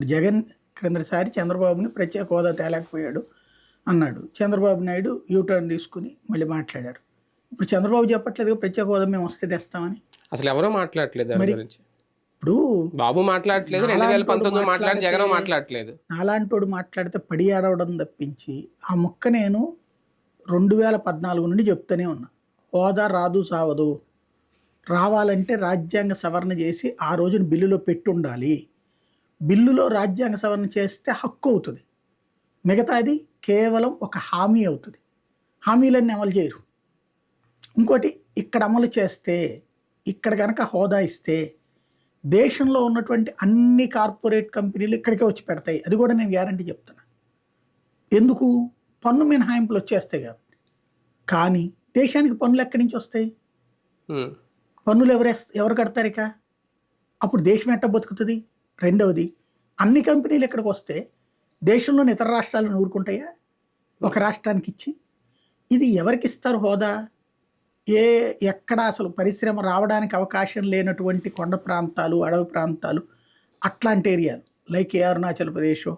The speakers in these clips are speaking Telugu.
జగన్ క్రిందసారి చంద్రబాబుని ప్రత్యేక హోదా తేలేకపోయాడు అన్నాడు. చంద్రబాబు నాయుడు యూటర్న్ తీసుకుని మళ్ళీ మాట్లాడారు. ఇప్పుడు చంద్రబాబు చెప్పట్లేదు ప్రత్యేక హోదా మేము వస్తే తెస్తామని. అసలు ఎవరో గురించి. ఇప్పుడు బాబు మాట్లాడట్లేదు రెండు వేల పంతొమ్మిది మాట్లాడి జగన్ మాట్లాడట్లేదు. నాలాంటోడు మాట్లాడితే పడి ఆడవడం తప్పించి ఆ ముక్క నేను రెండు వేల పద్నాలుగు నుండి చెప్తూనే ఉన్నా. హోదా రాదు సావదు. రావాలంటే రాజ్యాంగ సవరణ చేసి ఆ రోజున బిల్లులో పెట్టి ఉండాలి బిల్లులో రాజ్యాంగ సవరణ చేస్తే హక్కు అవుతుంది. మిగతాది కేవలం ఒక హామీ అవుతుంది. హామీలన్నీ అమలు చేయరు. ఇంకోటి ఇక్కడ అమలు చేస్తే ఇక్కడ కనుక హోదా ఇస్తే దేశంలో ఉన్నటువంటి అన్ని కార్పొరేట్ కంపెనీలు ఇక్కడికే వచ్చి పెడతాయి. అది కూడా నేను గ్యారంటీ చెప్తున్నా. ఎందుకు? పన్ను మినహాయింపులు వచ్చేస్తాయి కాబట్టి కానీ దేశానికి పన్నులు ఎక్కడి నుంచి వస్తాయి. పన్నులు ఎవరు ఎవరు కడతారు ఇక? అప్పుడు దేశం ఎట్ట బతుకుతుంది? రెండవది అన్ని కంపెనీలు ఇక్కడికి వస్తే దేశంలోని ఇతర రాష్ట్రాలను ఊరుకుంటాయా? ఒక రాష్ట్రానికి ఇచ్చి. ఇది ఎవరికి ఇస్తారు హోదా? ఏ ఎక్కడ అసలు పరిశ్రమ రావడానికి అవకాశం లేనటువంటి కొండ ప్రాంతాలు అడవి ప్రాంతాలు అట్లాంటి ఏరియాలు. లైక్ ఏ అరుణాచల్ ప్రదేశ్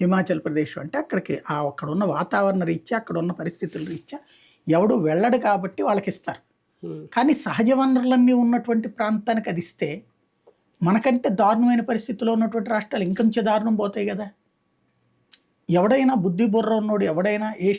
హిమాచల్ ప్రదేశ్ అంటే అక్కడికి ఆ అక్కడ ఉన్న వాతావరణ రీత్యా అక్కడ ఉన్న పరిస్థితుల రీత్యా ఎవడు వెళ్ళడు కాబట్టి వాళ్ళకి ఇస్తారు. కానీ సహజ వనరులన్నీ ఉన్నటువంటి ప్రాంతానికి అది ఇస్తే మనకంటే దారుణమైన పరిస్థితిలో ఉన్నటువంటి రాష్ట్రాలు ఇంకొంచెం దారుణం పోతాయి కదా. ఎవడైనా బుద్ధి బుర్ర ఉన్నోడు ఎవడైనా ఏ